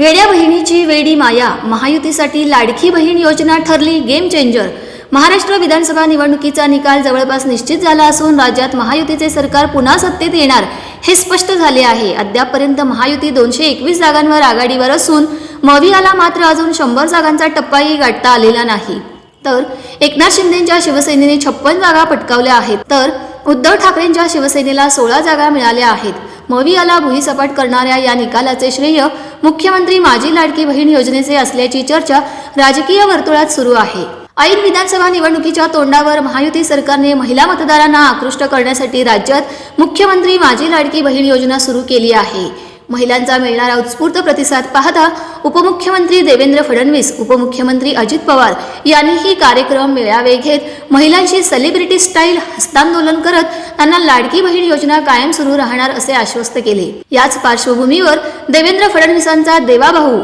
वेड्या बहिणीची वेडी माया महायुतीसाठी लाडकी बहीण योजना ठरली गेम चेंजर. महाराष्ट्र विधानसभा निवडणुकीचा निकाल जवळपास निश्चित झाला असून राज्यात महायुतीचे सरकार पुन्हा सत्तेत येणार हे स्पष्ट झाले आहे. अद्यापपर्यंत महायुती दोनशे एकवीस जागांवर आघाडीवर असून मवियाला मात्र अजून शंभर जागांचा टप्पाही गाठता आलेला नाही. तर एकनाथ शिंदेच्या शिवसेनेने छप्पन जागा पटकावल्या आहेत. तर उद्धव ठाकरेंच्या शिवसेनेला सोळा जागा मिळाल्या आहेत. मवियाला भुईसपाट करणाऱ्या या निकालाचे श्रेय मुख्यमंत्री माझी लाडकी बहीण योजनेचे असल्याची चर्चा राजकीय वर्तुळात सुरू आहे. ऐन विधानसभा निवडणुकीच्या तोंडावर महायुती सरकारने महिला मतदारांना आकृष्ट करण्यासाठी राज्यात मुख्यमंत्री माझी लाडकी बहीण योजना सुरू केली आहे. महिलांचा मिळणारा उत्स्फूर्त प्रतिसाद पाहता उपमुख्यमंत्री देवेंद्र फडणवीस उपमुख्यमंत्री अजित पवार यांनीही कार्यक्रम मेळावे घेत महिलांशी सेलिब्रिटी स्टाईल हस्तांदोलन करत त्यांना लाडकी बहीण योजना कायम सुरू राहणार असे आश्वस्त केले. याच पार्श्वभूमीवर देवेंद्र फडणवीसांचा देवाभाऊ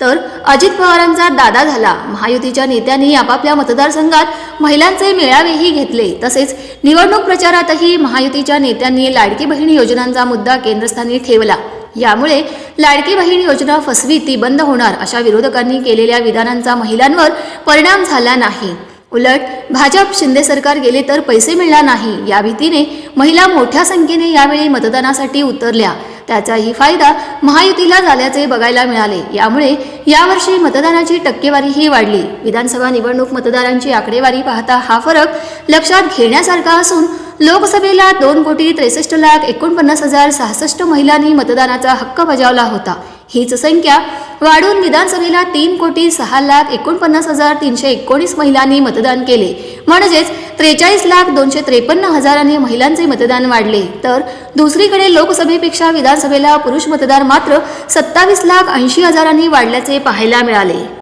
तर अजित पवारांचा दादा झाला. महायुतीच्या नेत्यांनी आपापल्या मतदारसंघात महिलांचे मेळावेही घेतले. तसेच निवडणूक प्रचारातही महायुतीच्या नेत्यांनी लाडकी बहीण योजनांचा मुद्दा केंद्रस्थानी ठेवला. यामुळे लाडकी बहीण योजना फसवी ती बंद होणार अशा विरोधकांनी केलेल्या विधानांचा महिलांवर परिणाम झाला नाही. उलट भाजप शिंदे सरकार गेले तर पैसे मिळणार नाही. या भीतीने महिला मोठ्या संख्येने यावेळी मतदानासाठी उतरल्या. त्याचाही फायदा महायुतीला झाल्याचे बघायला मिळाले. यामुळे यावर्षी मतदानाची टक्केवारीही वाढली. विधानसभा निवडणूक मतदारांची आकडेवारी पाहता हा फरक लक्षात घेण्यासारखा असून लोकसभेला दोन कोटी त्रेसष्ट लाख एकोणपन्नास हजार सहासष्ट महिलांनी मतदानाचा हक्क बजावला होता. हीच संख्या वाढून विधानसभेला तीन कोटी सहा लाख एकोणपन्नास हजार तीनशे एकोणीस महिलांनी मतदान केले. म्हणजेच त्रेचाळीस लाख दोनशे त्रेपन्न हजारांनी महिलांचे मतदान वाढले. तर दुसरीकडे लोकसभेपेक्षा विधानसभेला पुरुष मतदार मात्र सत्तावीस लाख ऐंशी हजारांनी वाढल्याचे पाहायला मिळाले.